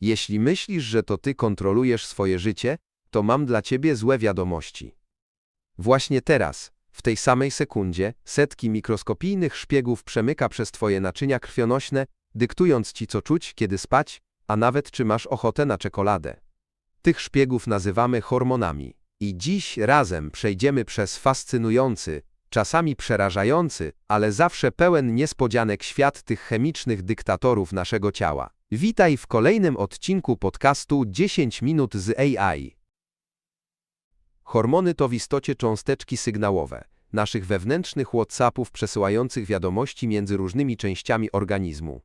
Jeśli myślisz, że to ty kontrolujesz swoje życie, to mam dla ciebie złe wiadomości. Właśnie teraz, w tej samej sekundzie, setki mikroskopijnych szpiegów przemyka przez twoje naczynia krwionośne, dyktując ci co czuć, kiedy spać, a nawet czy masz ochotę na czekoladę. Tych szpiegów nazywamy hormonami. I dziś razem przejdziemy przez fascynujący, czasami przerażający, ale zawsze pełen niespodzianek świat tych chemicznych dyktatorów naszego ciała. Witaj w kolejnym odcinku podcastu 10 minut z AI. Hormony to w istocie cząsteczki sygnałowe, naszych wewnętrznych WhatsAppów przesyłających wiadomości między różnymi częściami organizmu.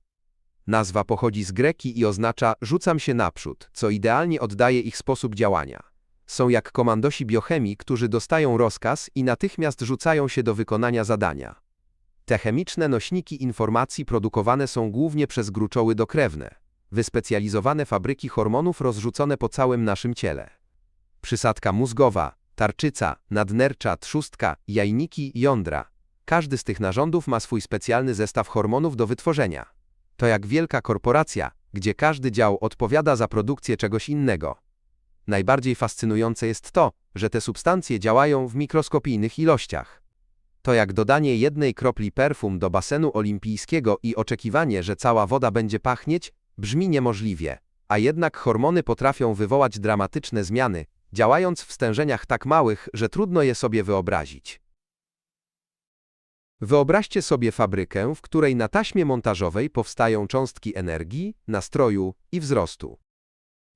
Nazwa pochodzi z greki i oznacza rzucam się naprzód, co idealnie oddaje ich sposób działania. Są jak komandosi biochemii, którzy dostają rozkaz i natychmiast rzucają się do wykonania zadania. Te chemiczne nośniki informacji produkowane są głównie przez gruczoły dokrewne, wyspecjalizowane fabryki hormonów rozrzucone po całym naszym ciele. Przysadka mózgowa, tarczyca, nadnercza, trzustka, jajniki, jądra. Każdy z tych narządów ma swój specjalny zestaw hormonów do wytworzenia. To jak wielka korporacja, gdzie każdy dział odpowiada za produkcję czegoś innego. Najbardziej fascynujące jest to, że te substancje działają w mikroskopijnych ilościach. To jak dodanie jednej kropli perfum do basenu olimpijskiego i oczekiwanie, że cała woda będzie pachnieć, brzmi niemożliwie, a jednak hormony potrafią wywołać dramatyczne zmiany, działając w stężeniach tak małych, że trudno je sobie wyobrazić. Wyobraźcie sobie fabrykę, w której na taśmie montażowej powstają cząstki energii, nastroju i wzrostu.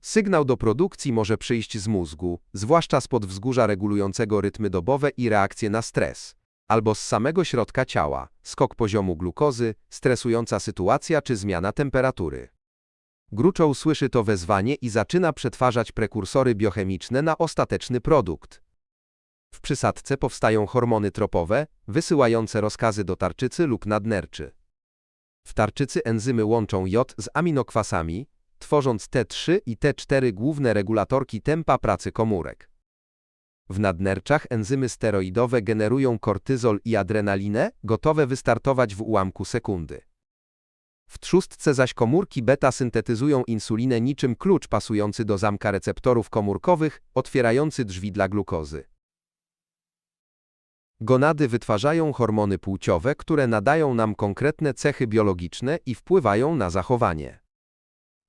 Sygnał do produkcji może przyjść z mózgu, zwłaszcza spod wzgórza regulującego rytmy dobowe i reakcje na stres, albo z samego środka ciała, skok poziomu glukozy, stresująca sytuacja czy zmiana temperatury. Gruczoł słyszy to wezwanie i zaczyna przetwarzać prekursory biochemiczne na ostateczny produkt. W przysadce powstają hormony tropowe, wysyłające rozkazy do tarczycy lub nadnerczy. W tarczycy enzymy łączą jod z aminokwasami, tworząc T3 i T4 główne regulatorki tempa pracy komórek. W nadnerczach enzymy steroidowe generują kortyzol i adrenalinę, gotowe wystartować w ułamku sekundy. W trzustce zaś komórki beta syntetyzują insulinę niczym klucz pasujący do zamka receptorów komórkowych, otwierający drzwi dla glukozy. Gonady wytwarzają hormony płciowe, które nadają nam konkretne cechy biologiczne i wpływają na zachowanie.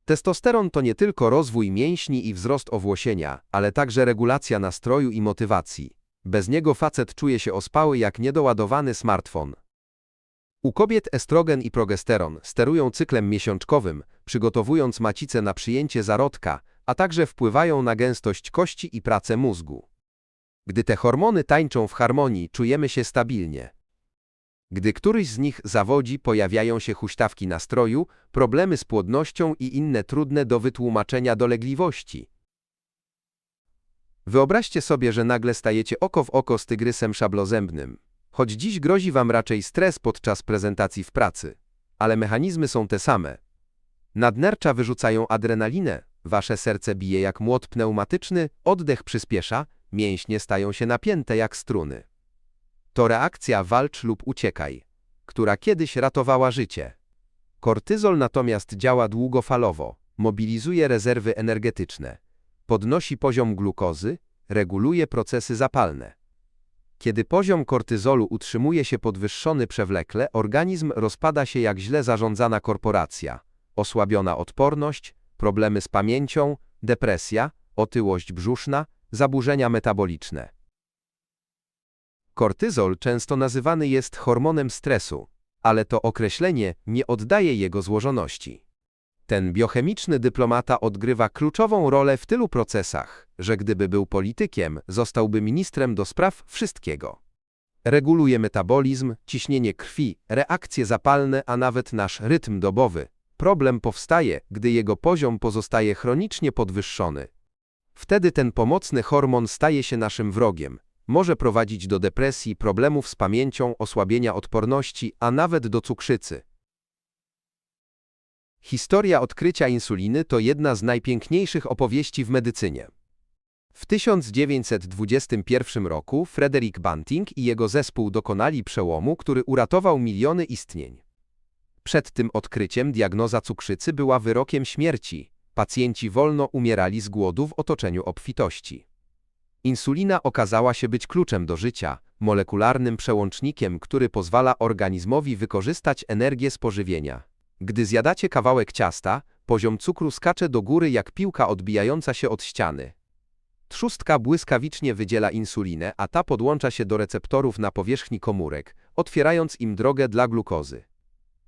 Testosteron to nie tylko rozwój mięśni i wzrost owłosienia, ale także regulacja nastroju i motywacji. Bez niego facet czuje się ospały jak niedoładowany smartfon. U kobiet estrogen i progesteron sterują cyklem miesiączkowym, przygotowując macicę na przyjęcie zarodka, a także wpływają na gęstość kości i pracę mózgu. Gdy te hormony tańczą w harmonii, czujemy się stabilnie. Gdy któryś z nich zawodzi, pojawiają się huśtawki nastroju, problemy z płodnością i inne trudne do wytłumaczenia dolegliwości. Wyobraźcie sobie, że nagle stajecie oko w oko z tygrysem szablozębnym. Choć dziś grozi wam raczej stres podczas prezentacji w pracy, ale mechanizmy są te same. Nadnercza wyrzucają adrenalinę, wasze serce bije jak młot pneumatyczny, oddech przyspiesza, mięśnie stają się napięte jak struny. To reakcja walcz lub uciekaj, która kiedyś ratowała życie. Kortyzol natomiast działa długofalowo, mobilizuje rezerwy energetyczne, podnosi poziom glukozy, reguluje procesy zapalne. Kiedy poziom kortyzolu utrzymuje się podwyższony przewlekle, organizm rozpada się jak źle zarządzana korporacja. Osłabiona odporność, problemy z pamięcią, depresja, otyłość brzuszna, zaburzenia metaboliczne. Kortyzol często nazywany jest hormonem stresu, ale to określenie nie oddaje jego złożoności. Ten biochemiczny dyplomata odgrywa kluczową rolę w tylu procesach, że gdyby był politykiem, zostałby ministrem do spraw wszystkiego. Reguluje metabolizm, ciśnienie krwi, reakcje zapalne, a nawet nasz rytm dobowy. Problem powstaje, gdy jego poziom pozostaje chronicznie podwyższony. Wtedy ten pomocny hormon staje się naszym wrogiem, może prowadzić do depresji, problemów z pamięcią, osłabienia odporności, a nawet do cukrzycy. Historia odkrycia insuliny to jedna z najpiękniejszych opowieści w medycynie. W 1921 roku Frederick Banting i jego zespół dokonali przełomu, który uratował miliony istnień. Przed tym odkryciem diagnoza cukrzycy była wyrokiem śmierci. Pacjenci wolno umierali z głodu w otoczeniu obfitości. Insulina okazała się być kluczem do życia, molekularnym przełącznikiem, który pozwala organizmowi wykorzystać energię z pożywienia. Gdy zjadacie kawałek ciasta, poziom cukru skacze do góry jak piłka odbijająca się od ściany. Trzustka błyskawicznie wydziela insulinę, a ta podłącza się do receptorów na powierzchni komórek, otwierając im drogę dla glukozy.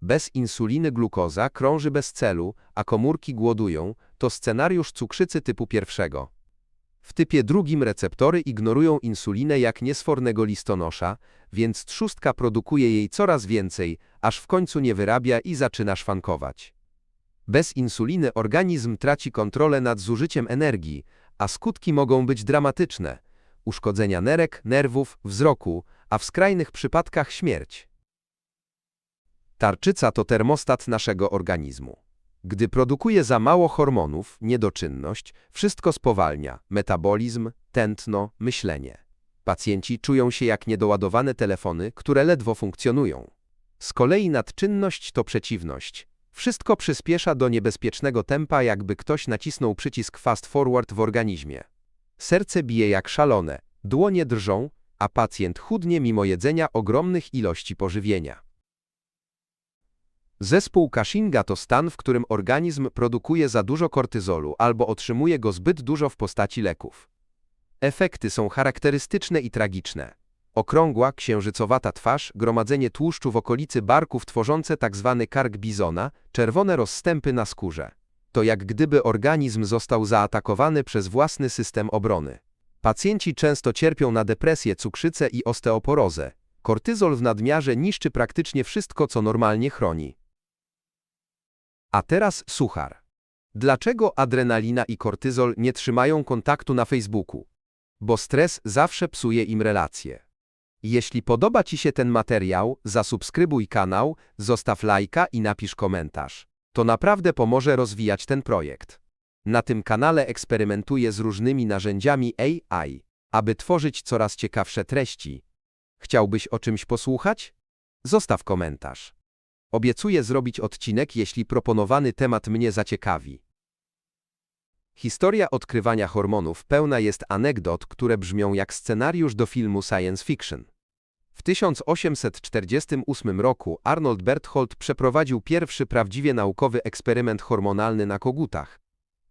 Bez insuliny glukoza krąży bez celu, a komórki głodują, to scenariusz cukrzycy typu pierwszego. W typie drugim receptory ignorują insulinę jak niesfornego listonosza, więc trzustka produkuje jej coraz więcej, aż w końcu nie wyrabia i zaczyna szwankować. Bez insuliny organizm traci kontrolę nad zużyciem energii, a skutki mogą być dramatyczne. Uszkodzenia nerek, nerwów, wzroku, a w skrajnych przypadkach śmierć. Tarczyca to termostat naszego organizmu. Gdy produkuje za mało hormonów, niedoczynność, wszystko spowalnia metabolizm, tętno, myślenie. Pacjenci czują się jak niedoładowane telefony, które ledwo funkcjonują. Z kolei nadczynność to przeciwność. Wszystko przyspiesza do niebezpiecznego tempa, jakby ktoś nacisnął przycisk fast forward w organizmie. Serce bije jak szalone, dłonie drżą, a pacjent chudnie mimo jedzenia ogromnych ilości pożywienia. Zespół Cushinga to stan, w którym organizm produkuje za dużo kortyzolu albo otrzymuje go zbyt dużo w postaci leków. Efekty są charakterystyczne i tragiczne. Okrągła, księżycowata twarz, gromadzenie tłuszczu w okolicy barków tworzące tzw. Tak kark bizona, czerwone rozstępy na skórze. To jak gdyby organizm został zaatakowany przez własny system obrony. Pacjenci często cierpią na depresję, cukrzycę i osteoporozę. Kortyzol w nadmiarze niszczy praktycznie wszystko, co normalnie chroni. A teraz suchar. Dlaczego adrenalina i kortyzol nie trzymają kontaktu na Facebooku? Bo stres zawsze psuje im relacje. Jeśli podoba Ci się ten materiał, zasubskrybuj kanał, zostaw lajka i napisz komentarz. To naprawdę pomoże rozwijać ten projekt. Na tym kanale eksperymentuję z różnymi narzędziami AI, aby tworzyć coraz ciekawsze treści. Chciałbyś o czymś posłuchać? Zostaw komentarz. Obiecuję zrobić odcinek, jeśli proponowany temat mnie zaciekawi. Historia odkrywania hormonów pełna jest anegdot, które brzmią jak scenariusz do filmu science fiction. W 1848 roku Arnold Berthold przeprowadził pierwszy prawdziwie naukowy eksperyment hormonalny na kogutach.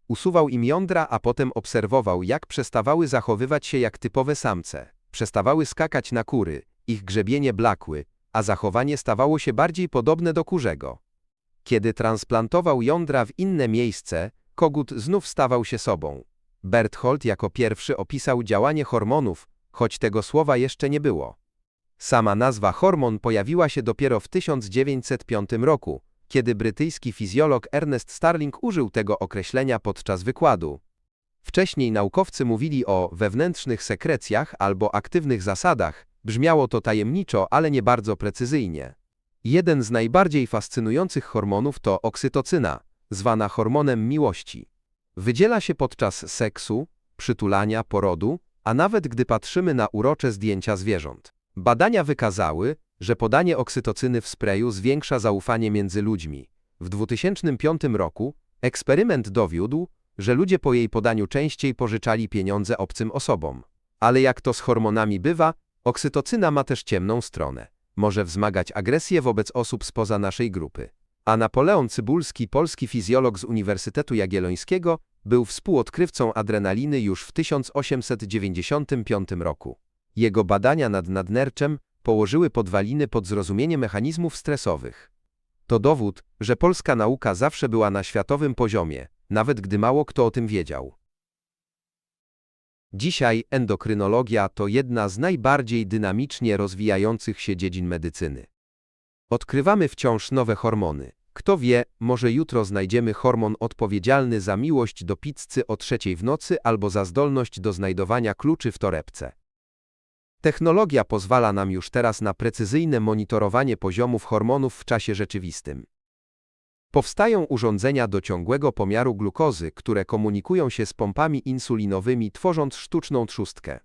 Usuwał im jądra, a potem obserwował, jak przestawały zachowywać się jak typowe samce. Przestawały skakać na kury, ich grzebienie blakły, a zachowanie stawało się bardziej podobne do kurzego. Kiedy transplantował jądra w inne miejsce, kogut znów stawał się sobą. Berthold jako pierwszy opisał działanie hormonów, choć tego słowa jeszcze nie było. Sama nazwa hormon pojawiła się dopiero w 1905 roku, kiedy brytyjski fizjolog Ernest Starling użył tego określenia podczas wykładu. Wcześniej naukowcy mówili o wewnętrznych sekrecjach albo aktywnych zasadach, brzmiało to tajemniczo, ale nie bardzo precyzyjnie. Jeden z najbardziej fascynujących hormonów to oksytocyna, zwana hormonem miłości. Wydziela się podczas seksu, przytulania, porodu, a nawet gdy patrzymy na urocze zdjęcia zwierząt. Badania wykazały, że podanie oksytocyny w sprayu zwiększa zaufanie między ludźmi. W 2005 roku eksperyment dowiódł, że ludzie po jej podaniu częściej pożyczali pieniądze obcym osobom. Ale jak to z hormonami bywa, oksytocyna ma też ciemną stronę. Może wzmagać agresję wobec osób spoza naszej grupy. A Napoleon Cybulski, polski fizjolog z Uniwersytetu Jagiellońskiego, był współodkrywcą adrenaliny już w 1895 roku. Jego badania nad nadnerczem położyły podwaliny pod zrozumienie mechanizmów stresowych. To dowód, że polska nauka zawsze była na światowym poziomie, nawet gdy mało kto o tym wiedział. Dzisiaj endokrynologia to jedna z najbardziej dynamicznie rozwijających się dziedzin medycyny. Odkrywamy wciąż nowe hormony. Kto wie, może jutro znajdziemy hormon odpowiedzialny za miłość do pizzy o trzeciej w nocy albo za zdolność do znajdowania kluczy w torebce. Technologia pozwala nam już teraz na precyzyjne monitorowanie poziomów hormonów w czasie rzeczywistym. Powstają urządzenia do ciągłego pomiaru glukozy, które komunikują się z pompami insulinowymi, tworząc sztuczną trzustkę.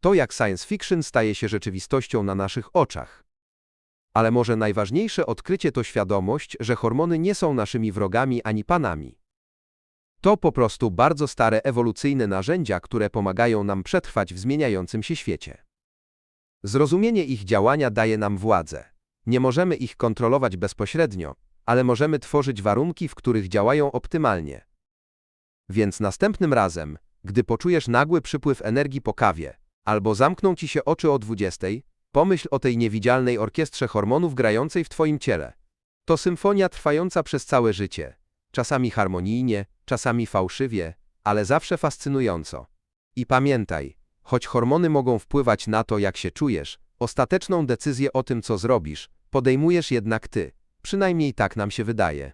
To jak science fiction staje się rzeczywistością na naszych oczach. Ale może najważniejsze odkrycie to świadomość, że hormony nie są naszymi wrogami ani panami. To po prostu bardzo stare ewolucyjne narzędzia, które pomagają nam przetrwać w zmieniającym się świecie. Zrozumienie ich działania daje nam władzę. Nie możemy ich kontrolować bezpośrednio, ale możemy tworzyć warunki, w których działają optymalnie. Więc następnym razem, gdy poczujesz nagły przypływ energii po kawie, albo zamkną ci się oczy o 20, pomyśl o tej niewidzialnej orkiestrze hormonów grającej w twoim ciele. To symfonia trwająca przez całe życie. Czasami harmonijnie, czasami fałszywie, ale zawsze fascynująco. I pamiętaj, choć hormony mogą wpływać na to, jak się czujesz, ostateczną decyzję o tym, co zrobisz, podejmujesz jednak ty. Przynajmniej tak nam się wydaje.